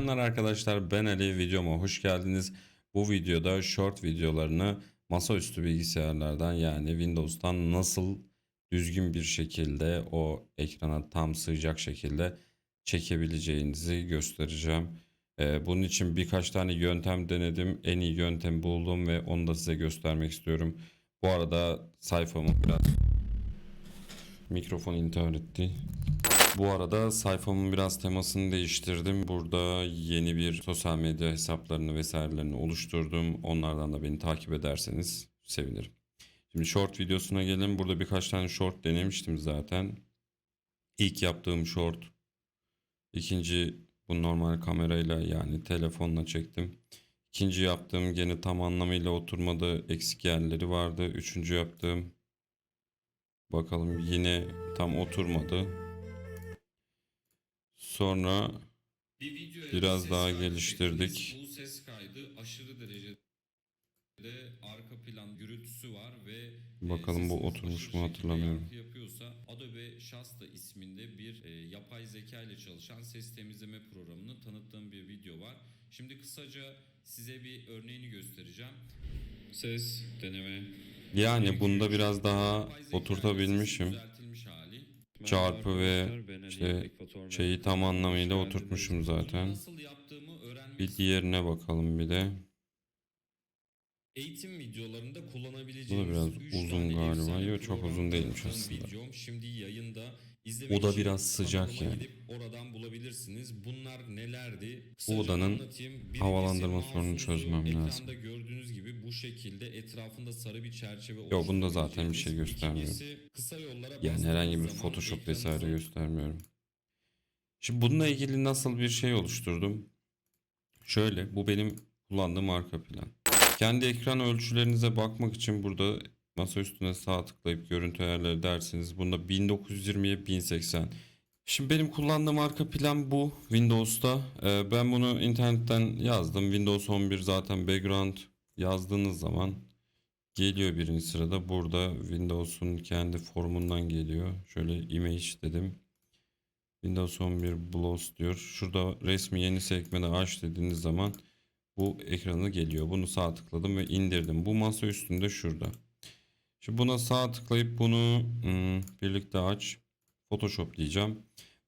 Selamlar arkadaşlar ben Ali videoma hoş geldiniz. Bu videoda short videolarını masaüstü bilgisayarlardan yani Windows'tan nasıl düzgün bir şekilde o ekrana tam sığacak şekilde çekebileceğinizi göstereceğim. Ee, bunun için birkaç tane yöntem denedim. En iyi yöntemi buldum ve onu da size göstermek istiyorum. Bu arada sayfamı biraz mikrofon intihar etti. Bu arada sayfamın biraz temasını değiştirdim. Burada yeni bir sosyal medya hesaplarını vesairelerini oluşturdum. Onlardan da beni takip ederseniz sevinirim. Şimdi short videosuna gelin. Burada birkaç tane short denemiştim zaten. İlk yaptığım short. İkinci bu normal kamerayla yani telefonla çektim. İkinci yaptığım gene tam anlamıyla oturmadı. Eksik yerleri vardı. Üçüncü yaptığım bakalım yine tam oturmadı. Sonra Bir videoya Biraz ses daha kaydı geliştirdik. Bu ses kaydı aşırı derecede arka plan gürültüsü var ve Bakalım bu oturmuş mu hatırlamıyorum. yapıyorsa Adobe Shasta isminde bir e, yapay zeka ile çalışan ses temizleme programını tanıttığım bir video var. Şimdi kısaca size bir örneğini göstereceğim. Ses deneme. yani bunda biraz daha oturtabilmişim. Çarpı ve işte şeyi tam anlamıyla oturtmuşum zaten. Bir diğerine bakalım bir de. Eğitim videolarında kullanabileceğiniz Bu da biraz uzun galiba. efsane Yo, çok uzun değilmiş aslında. Videom şimdi yayında izlemek O da için biraz sıcak yani. gidip oradan bulabilirsiniz. Bunlar nelerdi? Bu Kısaca odanın anlatayım. Birincisi havalandırma sorununu çözmem lazım. gördüğünüz gibi bu şekilde etrafında sarı bir çerçeve Yo, bunda zaten bir şey göstermiyorum. Kısa yollara Yani herhangi bir Photoshop vesaire göstermiyorum. Şimdi bununla ilgili nasıl bir şey oluşturdum? Şöyle bu benim kullandığım arka plan. Kendi ekran ölçülerinize bakmak için burada masa üstüne sağ tıklayıp görüntü ayarları dersiniz. Bunda 1920'ye 1080. Şimdi benim kullandığım arka plan bu Windows'ta. Ee, ben bunu internetten yazdım. Windows 11 zaten background yazdığınız zaman geliyor birinci sırada. Burada Windows'un kendi formundan geliyor. Şöyle image dedim. Windows 11 BLOS diyor. Şurada resmi yeni sekmede aç dediğiniz zaman bu ekranı geliyor. Bunu sağ tıkladım ve indirdim. Bu masa üstünde şurada. Şimdi buna sağ tıklayıp bunu hmm, birlikte aç. Photoshop diyeceğim.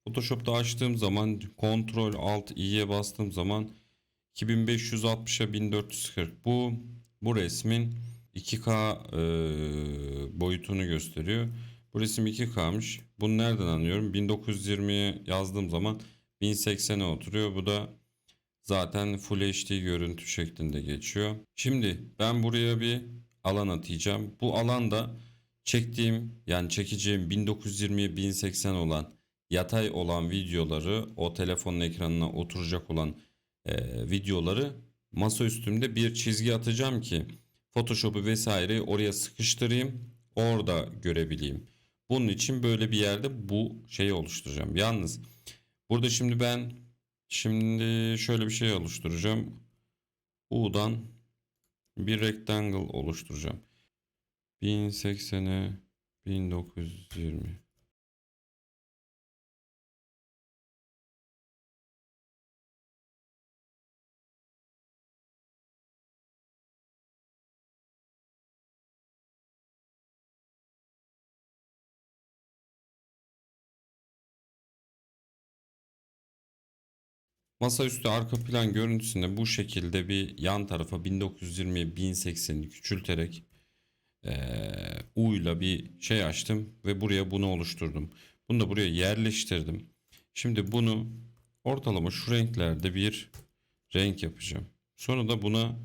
Photoshop'ta açtığım zaman Ctrl Alt i'ye bastığım zaman 2560'a 1440. Bu bu resmin 2K e, boyutunu gösteriyor. Bu resim 2K'mış. Bunu nereden anlıyorum? 1920'ye yazdığım zaman 1080'e oturuyor. Bu da zaten Full HD görüntü şeklinde geçiyor. Şimdi ben buraya bir alan atayacağım. Bu alanda çektiğim yani çekeceğim 1920'ye 1080 olan yatay olan videoları o telefonun ekranına oturacak olan e, videoları masa üstümde bir çizgi atacağım ki Photoshop'u vesaireyi oraya sıkıştırayım orada görebileyim. Bunun için böyle bir yerde bu şeyi oluşturacağım. Yalnız burada şimdi ben şimdi şöyle bir şey oluşturacağım. U'dan bir rectangle oluşturacağım. 1080'e 1920. Masaüstü arka plan görüntüsünde bu şekilde bir yan tarafa 1920'ye 1080'i küçülterek eee U ile bir şey açtım ve buraya bunu oluşturdum. Bunu da buraya yerleştirdim. Şimdi bunu ortalama şu renklerde bir renk yapacağım. Sonra da buna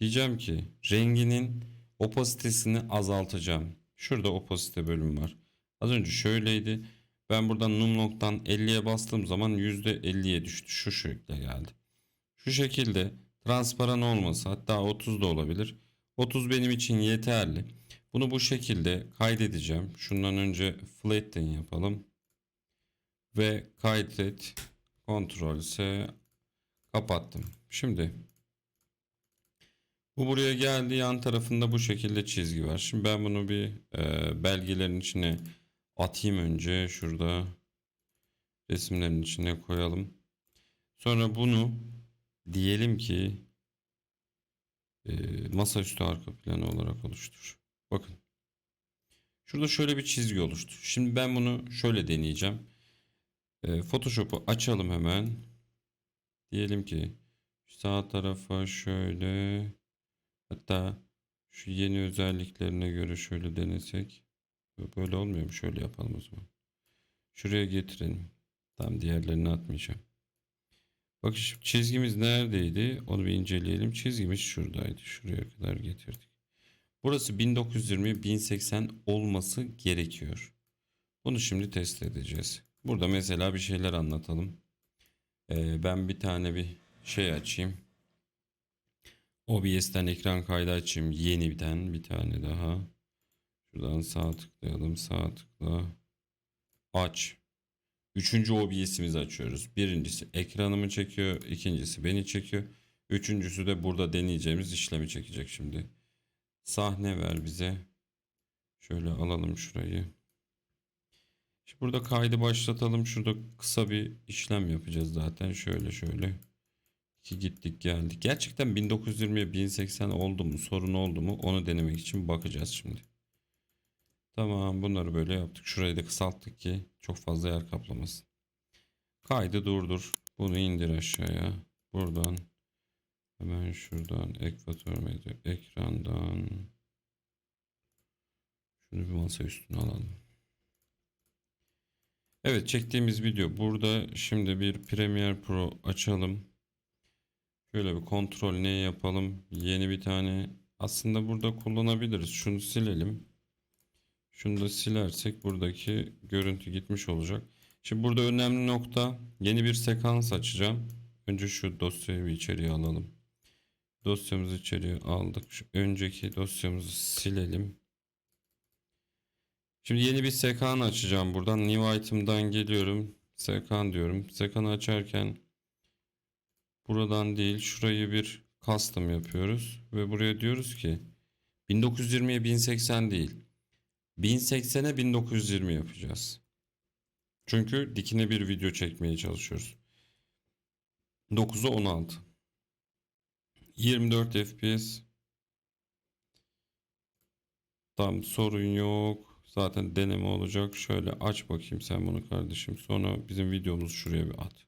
diyeceğim ki renginin opasitesini azaltacağım. Şurada opasite bölüm var. Az önce şöyleydi. Ben buradan numlock'tan 50'ye bastığım zaman %50'ye düştü. Şu şekilde geldi. Şu şekilde transparan olması hatta 30 da olabilir. 30 benim için yeterli. Bunu bu şekilde kaydedeceğim. Şundan önce flatten yapalım. Ve kaydet. Ctrl S kapattım. Şimdi bu buraya geldi. Yan tarafında bu şekilde çizgi var. Şimdi ben bunu bir e, belgelerin içine atayım önce. Şurada resimlerin içine koyalım. Sonra bunu diyelim ki e, masaüstü arka planı olarak oluştur. Bakın. Şurada şöyle bir çizgi oluştu. Şimdi ben bunu şöyle deneyeceğim. E, Photoshop'u açalım hemen. Diyelim ki sağ tarafa şöyle hatta şu yeni özelliklerine göre şöyle denesek. Böyle olmuyor mu? Şöyle yapalım o zaman. Şuraya getirelim. Tam diğerlerini atmayacağım. Bak şimdi çizgimiz neredeydi? Onu bir inceleyelim. Çizgimiz şuradaydı. Şuraya kadar getirdik. Burası 1920 1080 olması gerekiyor. Bunu şimdi test edeceğiz. Burada mesela bir şeyler anlatalım. Ee, ben bir tane bir şey açayım. OBS'ten ekran kaydı açayım. Yeniden bir tane daha. Şuradan sağ tıklayalım. Sağ tıkla. Aç. Üçüncü OBS'imizi açıyoruz. Birincisi ekranımı çekiyor. ikincisi beni çekiyor. Üçüncüsü de burada deneyeceğimiz işlemi çekecek şimdi. Sahne ver bize. Şöyle alalım şurayı. Şimdi burada kaydı başlatalım. Şurada kısa bir işlem yapacağız zaten. Şöyle şöyle. İki gittik geldik. Gerçekten 1920'ye 1080 oldu mu? Sorun oldu mu? Onu denemek için bakacağız şimdi. Tamam bunları böyle yaptık. Şurayı da kısalttık ki çok fazla yer kaplamasın. Kaydı durdur. Bunu indir aşağıya. Buradan hemen şuradan ekvatör medya ekrandan şunu bir masa üstüne alalım. Evet çektiğimiz video burada. Şimdi bir Premiere Pro açalım. Şöyle bir kontrol ne yapalım? Yeni bir tane aslında burada kullanabiliriz. Şunu silelim. Şunu da silersek buradaki görüntü gitmiş olacak. Şimdi burada önemli nokta yeni bir sekans açacağım. Önce şu dosyayı bir içeriye alalım. Dosyamızı içeriye aldık. Şu önceki dosyamızı silelim. Şimdi yeni bir sekan açacağım buradan. New item'dan geliyorum. Sekan diyorum. Sekanı açarken buradan değil şurayı bir custom yapıyoruz. Ve buraya diyoruz ki 1920'ye 1080 değil. 1080'e 1920 yapacağız. Çünkü dikine bir video çekmeye çalışıyoruz. 9'a 16. 24 FPS. Tam sorun yok. Zaten deneme olacak. Şöyle aç bakayım sen bunu kardeşim. Sonra bizim videomuzu şuraya bir at.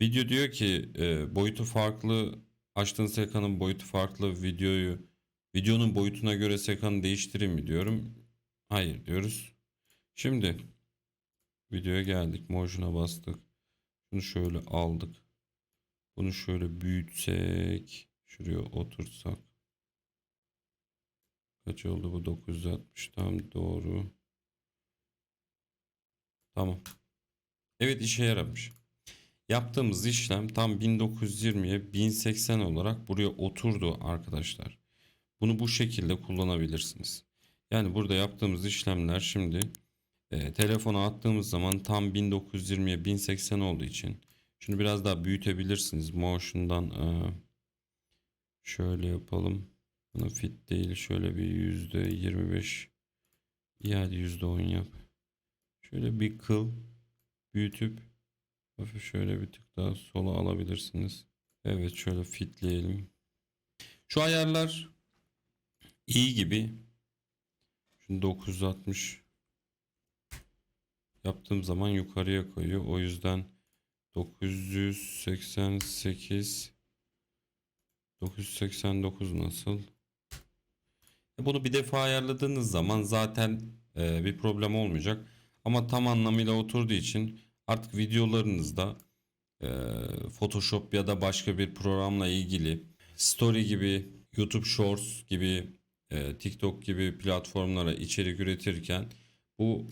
Video diyor ki e, boyutu farklı. Açtığın sekanın boyutu farklı. Videoyu videonun boyutuna göre sekanı değiştireyim mi diyorum. Hayır diyoruz. Şimdi videoya geldik. Motion'a bastık. Şunu şöyle aldık. Bunu şöyle büyütsek. Şuraya otursak. Kaç oldu bu? 960 tam doğru. Tamam. Evet işe yaramış. Yaptığımız işlem tam 1920'ye 1080 olarak buraya oturdu arkadaşlar. Bunu bu şekilde kullanabilirsiniz. Yani burada yaptığımız işlemler şimdi e, telefona attığımız zaman tam 1920'ye 1080 olduğu için şunu biraz daha büyütebilirsiniz. Motion'dan e, şöyle yapalım. Buna fit değil. Şöyle bir yüzde 25 iyi hadi yüzde 10 yap. Şöyle bir kıl büyütüp hafif şöyle bir tık daha sola alabilirsiniz. Evet şöyle fitleyelim. Şu ayarlar iyi gibi. Şimdi 960 yaptığım zaman yukarıya koyuyor. O yüzden 988 989 nasıl? E, Bunu bir defa ayarladığınız zaman zaten e, bir problem olmayacak. Ama tam anlamıyla oturduğu için artık videolarınızda e, Photoshop ya da başka bir programla ilgili Story gibi, YouTube Shorts gibi, e, TikTok gibi platformlara içerik üretirken bu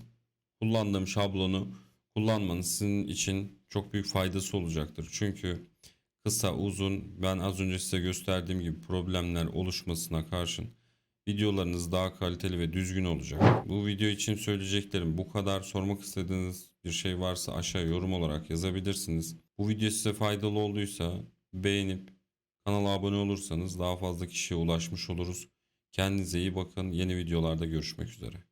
kullandığım şablonu kullanmanız sizin için çok büyük faydası olacaktır. Çünkü kısa, uzun, ben az önce size gösterdiğim gibi problemler oluşmasına karşın videolarınız daha kaliteli ve düzgün olacak. Bu video için söyleyeceklerim bu kadar. Sormak istediğiniz bir şey varsa aşağı yorum olarak yazabilirsiniz. Bu video size faydalı olduysa beğenip kanala abone olursanız daha fazla kişiye ulaşmış oluruz. Kendinize iyi bakın. Yeni videolarda görüşmek üzere.